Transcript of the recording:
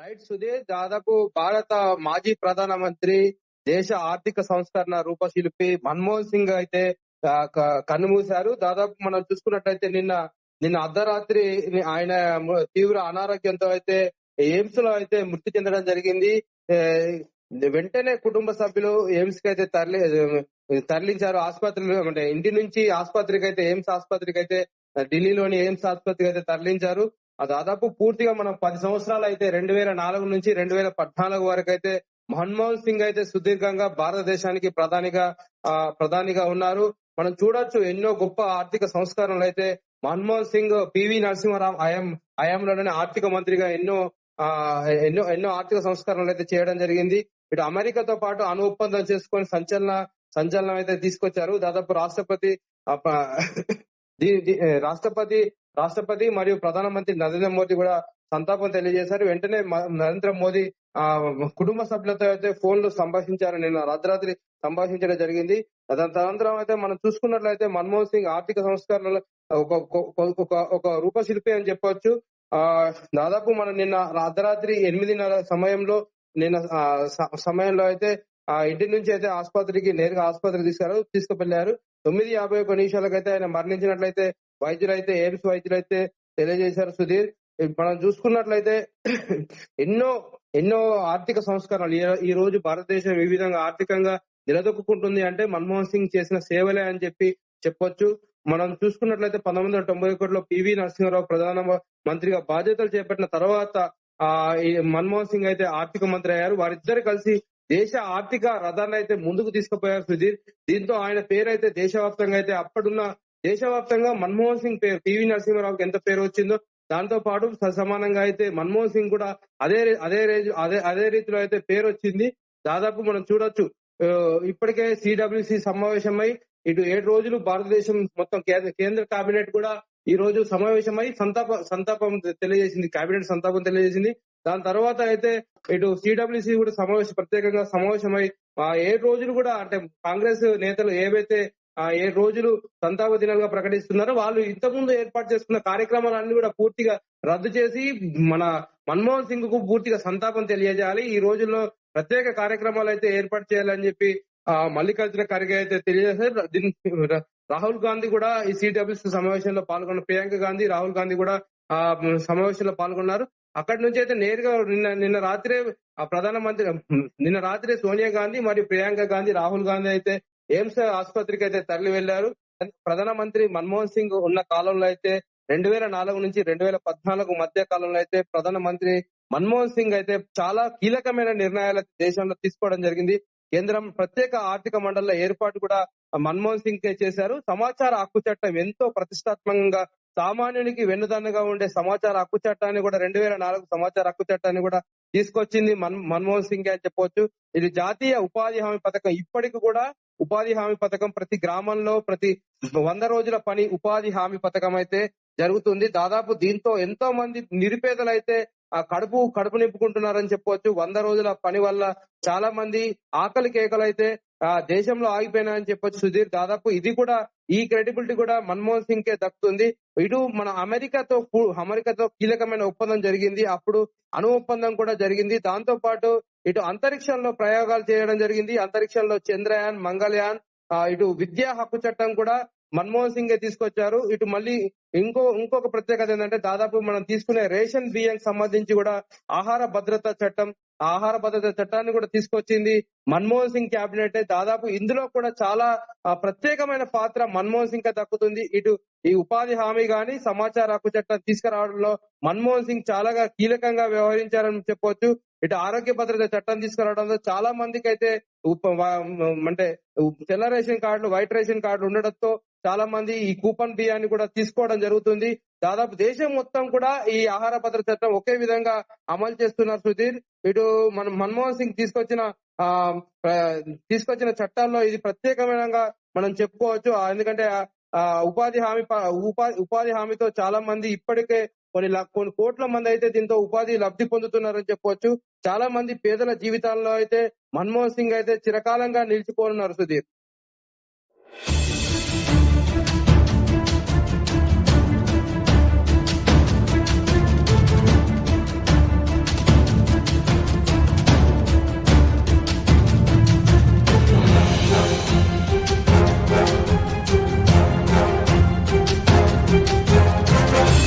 Right Sudheer దాదాపు భారత మాజీ ప్రధానమంత్రి దేశ ఆర్థిక సంస్కరణ రూపశిల్పి మన్మోహన్ సింగ్ అయితే కన్నుమూశారు. దాదాపు మనం చూసుకున్నట్టయితే నిన్న నిన్న అర్ధరాత్రి ఆయన తీవ్ర అనారోగ్యంతో అయితే ఎయిమ్స్లో అయితే మృతి చెందడం జరిగింది. వెంటనే కుటుంబ సభ్యులు ఎయిమ్స్కి అయితే తరలి తరలించారు. ఆసుపత్రిలో అంటే ఇంటి నుంచి ఆసుపత్రికి అయితే ఎయిమ్స్ ఆసుపత్రికి అయితే ఢిల్లీలోని ఎయిమ్స్ ఆసుపత్రికి అయితే తరలించారు. దాదాపు పూర్తిగా మనం పది సంవత్సరాలు అయితే రెండు వేల నాలుగు నుంచి రెండు వేల పద్నాలుగు వరకు అయితే మన్మోహన్ సింగ్ అయితే సుదీర్ఘంగా భారతదేశానికి ప్రధానిగా ఆ ప్రధానిగా ఉన్నారు. మనం చూడొచ్చు ఎన్నో గొప్ప ఆర్థిక సంస్కరణలు అయితే. మన్మోహన్ సింగ్ పివి నరసింహారావు హయాం హయాంలోనే ఆర్థిక మంత్రిగా ఎన్నో ఆ ఎన్నో ఎన్నో ఆర్థిక సంస్కరణలు అయితే చేయడం జరిగింది. ఇటు అమెరికాతో పాటు అను ఒప్పందం చేసుకొని సంచలన సంచలనం అయితే తీసుకొచ్చారు. దాదాపు రాష్ట్రపతి రాష్ట్రపతి రాష్ట్రపతి మరియు ప్రధానమంత్రి నరేంద్ర మోదీ కూడా సంతాపం తెలియజేశారు. వెంటనే మ- నరేంద్ర మోదీ ఆ కుటుంబ సభ్యులతో అయితే ఫోన్లో సంభాషించారు. నిన్న రాత్రి సంభాషించడం జరిగింది. దాని తదనంతరం అయితే మనం చూసుకున్నట్లయితే మన్మోహన్ సింగ్ ఆర్థిక సంస్కరణలు ఒక ఒక- ఒక రూపశిల్పి అని చెప్పొచ్చు. ఆ దాదాపు మనం నిన్న అర్ధరాత్రి ఎనిమిదిన్నర సమయంలో నిన్న ఆ, సమయంలో అయితే ఆ ఇంటి నుంచి అయితే ఆసుపత్రికి నేరుగా ఆసుపత్రికి తీసుకెళ్ళారు తీసుకువెళ్ళారు తొమ్మిది యాభై ఒక నిమిషాలకైతే ఆయన మరణించినట్లయితే వైద్యులు అయితే ఎయిమ్స్ వైద్యులు అయితే తెలియజేశారు సుధీర్. మనం చూసుకున్నట్లయితే ఎన్నో ఎన్నో ఆర్థిక సంస్కరణలు. ఈ- రోజు భారతదేశం ఈ విధంగా ఆర్థికంగా నిలదొక్కుంటుంది అంటే మన్మోహన్ సింగ్ చేసిన సేవలే అని చెప్పి చెప్పొచ్చు. మనం చూసుకున్నట్లయితే పంతొమ్మిది వందల తొంభై ఒకటిలో పివి నరసింహారావు ప్రధాన మంత్రిగా బాధ్యతలు చేపట్టిన తర్వాత ఆ మన్మోహన్ సింగ్ అయితే ఆర్థిక మంత్రి అయ్యారు. వారిద్దరు కలిసి దేశ ఆర్థిక రథాన్ని అయితే ముందుకు తీసుకుపోయారు సుధీర్. దీంతో ఆయన పేరు అయితే దేశవ్యాప్తంగా అయితే అప్పుడున్న దేశవ్యాప్తంగా మన్మోహన్ సింగ్ పేరు పివి నరసింహరావుకి ఎంత పేరు వచ్చిందో దాంతో పాటు స- సమానంగా అయితే మన్మోహన్ సింగ్ కూడా అదే అదే రేంజ్ అదే అదే రీతిలో అయితే పేరు వచ్చింది. దాదాపు మనం చూడొచ్చు. ఇప్పటికే సిడబ్ల్యూసి సమావేశమై ఇటు ఏడు రోజులు భారతదేశం మొత్తం కేంద్ర కేంద్ర కేబినెట్ కూడా ఈ రోజు సమావేశమై సంతాప సంతాపం తెలియజేసింది. కేబినెట్ సంతాపం తెలియజేసింది. దాని తర్వాత అయితే ఇటు సిడబ్ల్యూసి కూడా సమావేశం ప్రత్యేకంగా సమావేశమై ఏడు రోజులు కూడా అంటే కాంగ్రెస్ నేతలు ఏవైతే ఆ ఏ రోజులు సంతాప దినాలుగా ప్రకటిస్తున్నారో వాళ్ళు ఇంతకుముందు ఏర్పాటు చేసుకున్న కార్యక్రమాలన్నీ కూడా పూర్తిగా రద్దు చేసి మన మన్మోహన్ సింగ్కు పూర్తిగా సంతాపం తెలియజేయాలి. ఈ రోజుల్లో ప్రత్యేక కార్యక్రమాలు అయితే ఏర్పాటు చేయాలని చెప్పి ఆ మల్లికార్జున ఖర్గే అయితే తెలియజేశారు. రాహుల్ గాంధీ కూడా ఈ సిడబ్ల్యూసీ సమావేశంలో పాల్గొన్న ప్రియాంక గాంధీ రాహుల్ గాంధీ కూడా ఆ సమావేశంలో పాల్గొన్నారు. అక్కడి నుంచి అయితే నేరుగా నిన్న నిన్న రాత్రే ఆ ప్రధానమంత్రి నిన్న రాత్రి సోనియా గాంధీ మరియు ప్రియాంక గాంధీ రాహుల్ గాంధీ అయితే ఎయిమ్స్ ఆసుపత్రికి అయితే తరలి వెళ్ళారు ప్రధానమంత్రి మన్మోహన్ సింగ్ ఉన్న కాలంలో అయితే రెండు వేల నాలుగు నుంచి రెండు వేల పద్నాలుగు మధ్య కాలంలో అయితే ప్రధానమంత్రి మన్మోహన్ సింగ్ అయితే చాలా కీలకమైన నిర్ణయాలు దేశంలో తీసుకోవడం జరిగింది. కేంద్రం ప్రత్యేక ఆర్థిక మండలిలో ఏర్పాటు కూడా మన్మోహన్ సింగ్ చేశారు. సమాచార హక్కు చట్టం ఎంతో ప్రతిష్టాత్మకంగా సామాన్యునికి వెన్నుదన్నుగా ఉండే సమాచార హక్కు చట్టాన్ని కూడా రెండు వేల నాలుగు సమాచార హక్కు చట్టాన్ని కూడా తీసుకొచ్చింది మన్ మన్మోహన్ సింగ్ అని చెప్పొచ్చు. ఇది జాతీయ ఉపాధి హామీ పథకం. ఇప్పటికి కూడా ఉపాధి హామీ పథకం ప్రతి గ్రామంలో ప్రతి వంద రోజుల పని ఉపాధి హామీ పథకం అయితే జరుగుతుంది. దాదాపు దీంతో ఎంతో మంది నిరుపేదలు అయితే ఆ కడుపు కడుపు నింపుకుంటున్నారని చెప్పొచ్చు. వంద రోజుల పని వల్ల చాలా మంది ఆకలి కేకలు అయితే ఆ దేశంలో ఆగిపోయినాయని చెప్పొచ్చు సుధీర్. దాదాపు ఇది కూడా ఈ క్రెడిబిలిటీ కూడా మన్మోహన్ సింగ్ కే దక్కుతుంది. ఇటు మన అమెరికాతో అమెరికాతో కీలకమైన ఒప్పందం జరిగింది. అప్పుడు అణు ఒప్పందం కూడా జరిగింది. దాంతో పాటు ఇటు అంతరిక్షంలో ప్రయోగాలు చేయడం జరిగింది. అంతరిక్షంలో చంద్రయాన్ మంగళయాన్ ఇటు విద్యా హక్కు చట్టం కూడా మన్మోహన్ సింగ్ తీసుకొచ్చారు. ఇటు మళ్ళీ ఇంకో ఇంకొక ప్రత్యేకత ఏంటంటే దాదాపు మనం తీసుకునే రేషన్ బియ్యం సంబంధించి కూడా ఆహార భద్రత చట్టం ఆహార భద్రత చట్టాన్ని కూడా తీసుకొచ్చింది మన్మోహన్ సింగ్ కేబినెట్ దాదాపు ఇందులో కూడా చాలా ప్రత్యేకమైన పాత్ర మన్మోహన్ సింగ్ దక్కుతుంది. ఇటు ఈ ఉపాధి హామీ గాని సమాచార హక్కు చట్టం తీసుకురావడంలో మన్మోహన్ సింగ్ చాలా కీలకంగా వ్యవహరించారని చెప్పొచ్చు. ఇటు ఆరోగ్య భద్రత చట్టం తీసుకురావడంలో చాలా మందికి అయితే అంటే తెల్ల రేషన్ కార్డులు వైట్ రేషన్ కార్డులు ఉండడంతో చాలా మంది ఈ కూపన్ బియ్యాన్ని కూడా తీసుకోవడం జరుగుతుంది. దాదాపు దేశం మొత్తం కూడా ఈ ఆహార భద్రత చట్టం ఒకే విధంగా అమలు చేస్తున్నారు సుధీర్. ఇటు మనం మన్మోహన్ సింగ్ తీసుకొచ్చిన ఆ తీసుకొచ్చిన చట్టాల్లో ఇది ప్రత్యేకమైన మనం చెప్పుకోవచ్చు. ఎందుకంటే ఆ, ఉపాధి హామీ ఉపాధి ఉపా- ఉపాధి హామీతో చాలా మంది ఇప్పటికే కొన్ని కొన్ని కోట్ల మంది అయితే దీంతో ఉపాధి లబ్ధి పొందుతున్నారని చెప్పవచ్చు. చాలా మంది పేదల జీవితాల్లో అయితే మన్మోహన్ సింగ్ అయితే చిరకాలంగా నిలిచిపోనున్నారు సుధీర్.